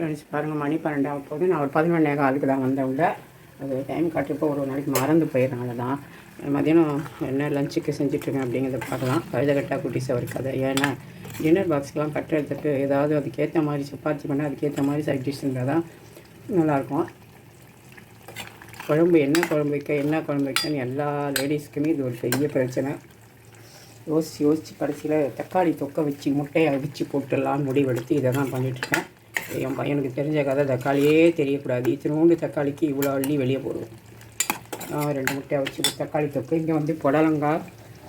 Friends பாருங்கள் மணி பன்னெண்டாக போது நான் ஒரு பதினொன்றே காலுக்கு தான் வந்தேன் உள்ள. அது டைம் காட்டுறப்போ ஒரு நாளைக்கு மறந்து போயிடுறேன் தான். மதியானம் என்ன லஞ்சுக்கு செஞ்சுட்ருக்கேன் அப்படிங்கிறத பார்க்கலாம். கழுத கட்டா குட்டி சவர் கதை. ஏன்னா டின்னர் பாக்ஸ்க்கெலாம் கட்டுறதுக்கு ஏதாவது அதுக்கேற்ற மாதிரி சப்பாத்தி பண்ணால் அதுக்கேற்ற மாதிரி சைட் டிஷ் இருந்தால் தான் நல்லாயிருக்கும். குழம்பு என்ன குழம்பு வைக்க என்ன குழம்பு வைக்கன்னு எல்லா லேடிஸ்க்குமே இது ஒரு பெரிய பிரச்சனை. யோசித்து யோசித்து கடைசியில் தக்காளி தொக்க வச்சு முட்டையை அடித்து போட்டுடலாம் முடிவெடுத்து இதை தான் பண்ணிகிட்ருக்கேன் என் பையனுக்கு தெரிஞ்ச கதை தக்காளியே தெரியக்கூடாது. இத்தினோண்டு தக்காளிக்கு இவ்வளோ அள்ளி வெளியே போடுவோம். நான் ரெண்டு முட்டையை வச்சு தக்காளி தொக்கு. இங்கே வந்து புடலங்காய்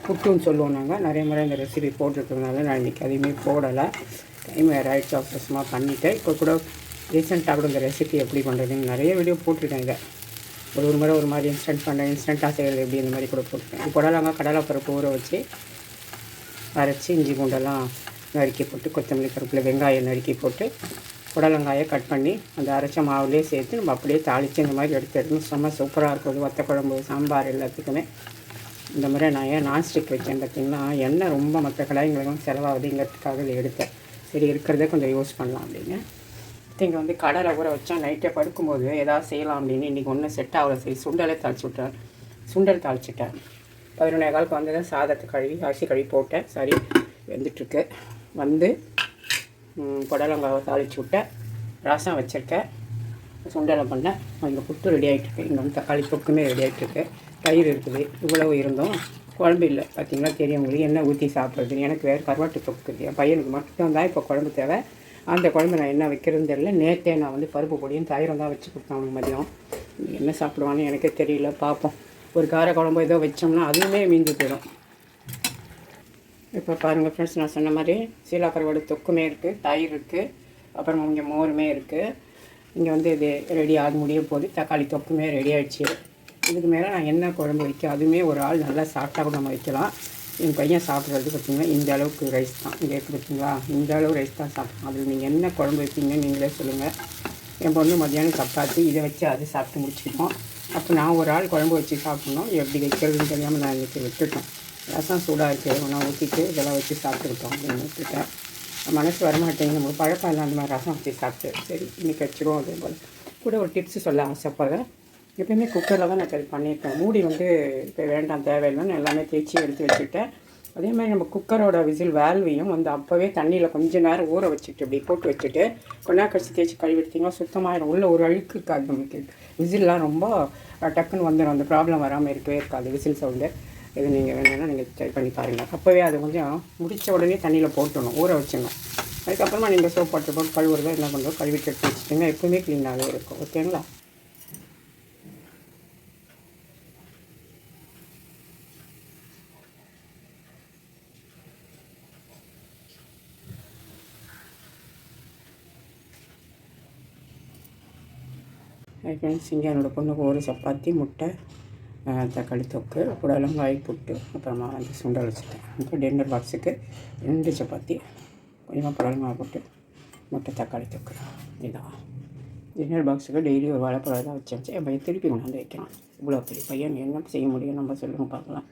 புட்டுன்னு சொல்லுவோம் நாங்கள் நிறைய முறை இந்த ரெசிபி போட்டிருக்கிறதுனால நான் இன்றைக்கி அதையுமே போடலை. டைம் வேறு ஆயிடுச்சு அவசரமாக பண்ணிவிட்டேன் இப்போ கூட ரீசெண்டாக கூட இந்த ரெசிபி எப்படி பண்ணுறதுன்னு நிறைய வீடியோ போட்டிருக்கேன் இதை ஒரு ஒரு முறை ஒரு மாதிரி இன்ஸ்டன்ட் பண்ணுறேன் இன்ஸ்டண்ட்டாக செய்கிறது எப்படி இந்த மாதிரி கூட போட்டிருக்கேன். புடலங்காய் கடலை பருப்பு ஊற வச்சு அரைச்சி இஞ்சி பூண்டெல்லாம் நறுக்கி போட்டு கொத்தமல்லி பருப்பில் வெங்காயம் நறுக்கி போட்டு புடலங்காயை கட் பண்ணி அந்த அரைச்ச மாவுலேயே சேர்த்து நம்ம அப்படியே தாளித்து இந்த மாதிரி எடுத்து செம்ம சூப்பராக இருக்கும். வத்த குழம்பு சாம்பார் எல்லாத்துக்குமே. இந்த மாதிரி நான் ஏன் நான்ஸ்டிக் வச்சேன் பார்த்தீங்கன்னா எண்ணெய் ரொம்ப மற்ற கடாய்ங்களுக்கும் செலவாகுதுங்கிறதுக்காக இதை எடுத்தேன். சரி இருக்கிறதே கொஞ்சம் யூஸ் பண்ணலாம் அப்படின்னு. இங்கே வந்து கடலை ஊற வச்சா நைட்டே படுக்கும்போது ஏதாவது செய்யலாம் அப்படின்னு. இன்றைக்கி ஒன்றும் செட் ஆகல. சரி சுண்டலே தாளிச்சு விட்டேன் சுண்டல் தாளிச்சிட்டேன். பதினொன்றே காலுக்கு வந்ததை சாதத்தை கழுவி அரிசி கழுவி போட்டேன். சரி வெந்துட்டுருக்கு. வந்து புடலங்காவை தாளிச்சு விட்டேன் ரசம் வச்சுருக்கேன் சுண்டலை பண்ணேன் இங்கே புட்டு ரெடி ஆகிட்டுருக்கு இங்கே வந்து தக்காளி தொக்குமே ரெடி ஆகிட்டுருக்கு தயிர் இருக்குது இவ்வளவு இருந்தும். குழம்பு இல்லை பார்த்தீங்களா தெரியும் உங்களுக்கு. என்ன ஊற்றி சாப்பிட்றது. எனக்கு வேறு கருவாட்டு தொக்கு என் பையனுக்கு மட்டும்தான் இப்போ குழம்பு தேவை. அந்த குழம்பு நான் என்ன வைக்கிறதுன்னு தெரியல. நேற்றே நான் வந்து பருப்பு பொடியும் தயிரும் தான் வச்சு கொடுத்தேன் அவனுக்கு மதியம். என்ன சாப்பிடுவான்னு எனக்கே தெரியல. பார்ப்போம். ஒரு கார குழம்பு ஏதோ வச்சோம்னா அதுவுமே மீந்து போயிடும். இப்போ பாருங்கள் ஃப்ரெண்ட்ஸ் நான் சொன்ன மாதிரி சீலாக்கருவோட தொக்குமே இருக்குது தயிர் இருக்குது அப்புறம் இங்கே மோருமே இருக்குது இங்கே வந்து இது ரெடி ஆக முடிய போது தக்காளி தொக்குமே ரெடி ஆகிடுச்சு இதுக்கு மேலே நான் என்ன குழம்பு வைக்க அதுவுமே ஒரு ஆள் நல்லா சாப்பிட்டா கூட நம்ம வைக்கலாம். என் பையன் சாப்பிட்றது பார்த்திங்கன்னா இந்த அளவுக்கு ரைஸ் தான். இங்கே இருக்குது பார்த்தீங்களா இந்த அளவு ரைஸ் தான் சாப்பிடும் அதில் நீங்கள் என்ன குழம்பு வைப்பீங்கன்னு நீங்களே சொல்லுங்கள் என் பொண்ணு மத்தியானம் சப்பாத்தி இதை வச்சு அது சாப்பிட்டு முடிச்சுக்கிட்டோம் அப்போ நான் ஒரு ஆள் குழம்பு வச்சு சாப்பிட்ணும். எப்படி வைக்கிறதுன்னு தெரியாமல் நான் இன்றைக்கி விட்டுட்டேன். ரசம் சூடாக உணவு ஊற்றிட்டு இதெல்லாம் வச்சு சாப்பிட்டுக்கிட்டோம் அப்படின்னு விட்டுட்டேன் மனசு வரமாட்டேங்குது நம்மளுக்கு பழக்கம் இல்லை அந்த மாதிரி ரசம் வச்சு சாப்பிட்டு. சரி இன்னைக்கு வச்சிருவோம் அதே போல். கூட ஒரு டிப்ஸ் சொல்ல ஆசைப்படுறேன் எப்பயுமே குக்கரில் தான் நான் சரி பண்ணியிருக்கேன் மூடி வந்து இப்போ வேண்டாம் தேவையில்லைன்னு எல்லாமே தேய்ச்சி எடுத்து வச்சுக்கிட்டேன். அதே மாதிரி நம்ம குக்கரோட விசில் வேல்வையும் வந்து அப்போவே தண்ணியில் கொஞ்ச நேரம் ஊற வச்சுட்டு இப்படி போட்டு வச்சுட்டு கொஞ்ச நேரம் கழிச்சு தேய்ச்சி கழுவி எடுத்தீங்கன்னா சுத்தமாயிடும் உள்ள ஒரு அழுக்கு இருக்காது நமக்கு விசில்லாம் ரொம்ப டக்குன்னு வந்துடும் அந்த ப்ராப்ளம் வராமல் இருக்கவே இருக்காது. விசில் சவுண்டு இது நீங்கள் வேணும்னா நீங்கள் ட்ரை பண்ணி பாருங்கள் அப்போவே அது கொஞ்சம் முடித்த உடனே தண்ணியில் போட்டுடணும் ஊற வச்சுங்க. அதுக்கப்புறமா நீங்கள் சோப் வாட்டர் போட்டு கழுவுறதோ என்ன பண்ணுறோம் கழுவிட்டு எடுத்து வச்சுட்டிங்க. எப்பவுமே க்ளீனாகவே இருக்கும். ஓகேங்களா ஃப்ரெண்ட்ஸ் இங்கே என்னோடய பொண்ணுக்கு ஒரு சப்பாத்தி முட்டை தக்காளி தொக்கு புடலங்காய் புட்டு அப்புறமா வந்து சுண்டல் வச்சுட்டேன். அப்புறம் டின்னர் பாக்ஸுக்கு ரெண்டு சப்பாத்தி கொஞ்சமாக புடலங்காய் புட்டு முட்டை தக்காளி தொக்கு. இதான். டின்னர் பாக்ஸுக்கு டெய்லி ஒரு வாழைப்பழம் தான் வச்சாச்சு என் பையன் திருப்பி கொண்டாந்து வைக்கிறான் இவ்வளோ பெரிய பையன் என்ன செய்ய முடியும்? நம்ம சொல்லுங்க பார்க்கலாம்.